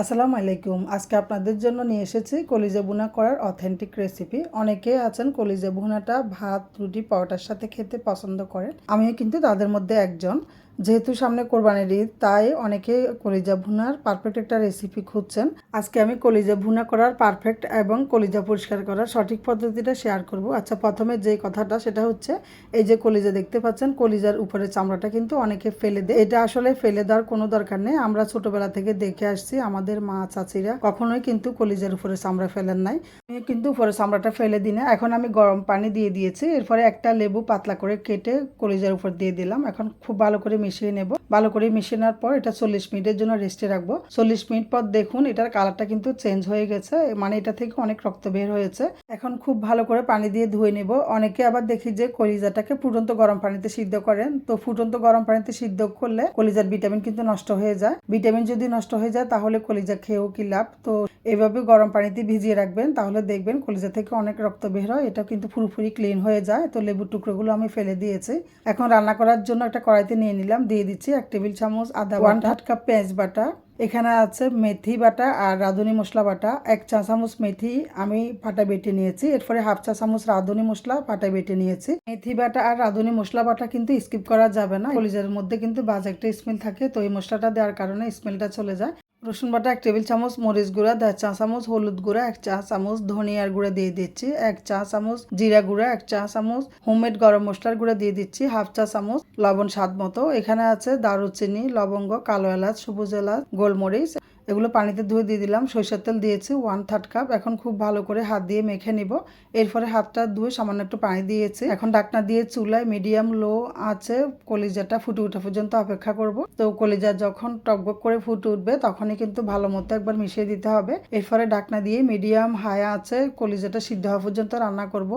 আসসালামু আলাইকুম। আজকে আপনাদের জন্য নিয়ে এসেছি কলিজা বুনা করার অথেন্টিক রেসিপি অনেকে আছেন কলিজা বুনাটা ভাত, রুটি, পরোটার সাথে খেতে পছন্দ করেন। আমিও কিন্তু তাদের মধ্যে একজন। যেহেতু সামনে কোরবানির ঈদ, তাই অনেকে কলিজা ভুনার পারফেক্ট একটা রেসিপি খুঁজছেন। আজকে আমি কলিজা ভুনা করার পারফেক্ট এবং কলিজা পরিষ্কার করার সঠিক পদ্ধতিটা শেয়ার করব। আচ্ছা প্রথমে যে কথাটা, সেটা হচ্ছে এই যে কলিজা দেখতে পাচ্ছেন, কলিজার উপরে চামড়াটা কিন্তু অনেকে ফেলে দেয়। এটা আসলে ফেলে দেওয়ার কোনো দরকার নেই। আমরা ছোটবেলা থেকে দেখে আসছি, আমাদের মা চাচিরা কখনোই কিন্তু কলিজার উপরে চামড়া ফেলেন নাই। আমি কিন্তু উপরে চামড়াটা ফেলে দিই না। এখন আমি গরম পানি দিয়ে দিয়েছি। এরপরে একটা লেবু পাতলা করে কেটে কলিজার উপর দিয়ে দিলাম। এখন খুব ভালো করে মিশিয়ে নেব। ভালো করে মিশিয়ে নেওয়ার পর এটা চল্লিশ মিনিটের জন্য রেস্টে রাখব। চল্লিশ মিনিট পর দেখুন এটার কালারটা কিন্তু চেঞ্জ হয়ে গেছে মানে এটা থেকে অনেক রক্ত বের হয়েছে। এখন খুব ভালো করে পানি দিয়ে ধুয়ে নেব। অনেকে আবার দেখি যে কলিজাটাকে ফুটন্ত গরম পানিতে সিদ্ধ করেন। তো ফুটন্ত গরম পানিতে সিদ্ধ করলে কলিজার ভিটামিন কিন্তু নষ্ট হয়ে যায়। ভিটামিন যদি নষ্ট হয়ে যায়, তাহলে কলিজা খেয়েও কি লাভ? তো এভাবে গরম পানিতে ভিজিয়ে রাখবেন, তাহলে দেখবেন কলিজা থেকে অনেক রক্ত বের হয়। এটা কিন্তু পুরোপুরি ক্লিন হয়ে যায়। তো লেবুর টুকরোগুলো আমি ফেলে দিয়েছি। এখন রান্না করার জন্য একটা কড়াইতে নিয়ে নিলাম। দিয়ে দিচ্ছি এক টেবিল চামচ আদা ওয়ান থার্ড কাপ পেঁয়াজ বাটা। এখানে আছে মেথি বাটা আর রাঁধুনি মশলা বাটা। এক চা চামচ মেথি আমি পাটা বেটে নিয়েছি। এরপরে হাফ চা চামচ রাঁধুনি মশলা পাটা বেটে নিয়েছি। মেথি বাটা আর রাঁধুনি মশলা বাটা কিন্তু স্কিপ করা যাবে না। কলিজার মধ্যে কিন্তু বাজে একটা স্মেল থাকে তো এই মশলাটা দেওয়ার কারণে স্মেলটা চলে যায়। রসুন বাটা এক টেবিল চামচ, মরিচ গুঁড়া, দেড় চা চামচ, হলুদ গুঁড়া, এক চা চামচ, ধনিয়ার গুঁড়া দিয়ে দিচ্ছি, এক চা চামচ, জিরা গুঁড়া, এক চা চামচ, হোমমেড গরম মশলার গুঁড়া দিয়ে দিচ্ছি, হাফ চা চামচ লবণ স্বাদ মতো। এখানে আছে দারুচিনি, লবঙ্গ, কালো এলাচ, সবুজ এলাচ, গোলমরিচ এগুলো পানিতে ধুয়ে দিয়ে দিলাম। সরিষার তেল দিয়েছি ওয়ান থার্ড কাপ এখন খুব ভালো করে হাত দিয়ে মেখে নিব। এরপরে হাতটা ধুয়ে সামান্য একটু পানি দিয়েছি। এখন ডাকনা দিয়ে চুলায় মিডিয়াম লো আছে, কলিজাটা ফুটে ওঠা পর্যন্ত অপেক্ষা করব। তো কলিজা যখন টকবক করে ফুটে উঠবে, তখনই কিন্তু ভালো মতো একবার মিশিয়ে দিতে হবে। এরপরে ডাকনা দিয়ে মিডিয়াম হাই আছে, কলিজাটা সিদ্ধ হওয়া পর্যন্ত রান্না করব।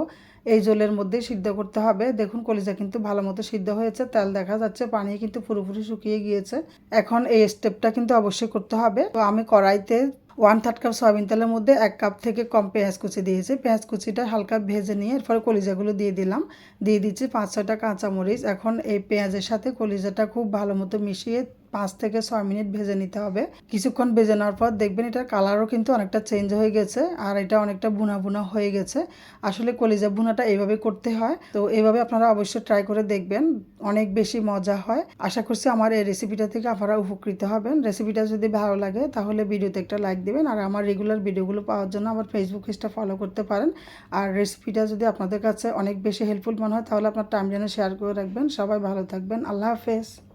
এই জলের মধ্যেই সিদ্ধ করতে হবে। দেখুন, কলিজা কিন্তু ভালো মতো সিদ্ধ হয়েছে। তেল দেখা যাচ্ছে, পানি কিন্তু পুরোপুরি শুকিয়ে গিয়েছে। এখন এই স্টেপটা কিন্তু অবশ্যই করতে হবে। আমি কড়াইতে ওয়ান থার্ড কাপ সয়াবিন তেলের মধ্যে এক কাপ থেকে কম পেঁয়াজ কুচি দিয়েছি। পেঁয়াজ কুচিটা হালকা ভেজে নিয়ে এরপরে কলিজাগুলো দিয়ে দিলাম। দিয়ে দিচ্ছি পাঁচ ছয়টা কাঁচামরিচ। এখন এই পেঁয়াজের সাথে কলিজাটা খুব ভালো মতো মিশিয়ে পাঁচ থেকে ছয় মিনিট ভেজে নিতে হবে। কিছুক্ষণ ভেজে নেওয়ার পর দেখবেন এটার কালারও কিন্তু অনেকটা চেঞ্জ হয়ে গেছে আর এটা অনেকটা বুনা বুনা হয়ে গেছে। আসলে কলিজা বুনাটা এইভাবে করতে হয়। তো এইভাবে আপনারা অবশ্যই ট্রাই করে দেখবেন, অনেক বেশি মজা হয়। আশা করছি আমার এই রেসিপিটা থেকে আপনারা উপকৃত হবেন। রেসিপিটা যদি ভালো লাগে তাহলে ভিডিওতে একটা লাইক দেবেন আর আমার রেগুলার ভিডিওগুলো পাওয়ার জন্য আমার ফেসবুক পেজটা ফলো করতে পারেন। আর রেসিপিটা যদি আপনাদের কাছে অনেক বেশি হেল্পফুল মনে হয় তাহলে আপনার টাইম জেনে শেয়ার করে রাখবেন। সবাই ভালো থাকবেন। আল্লাহ হাফেজ।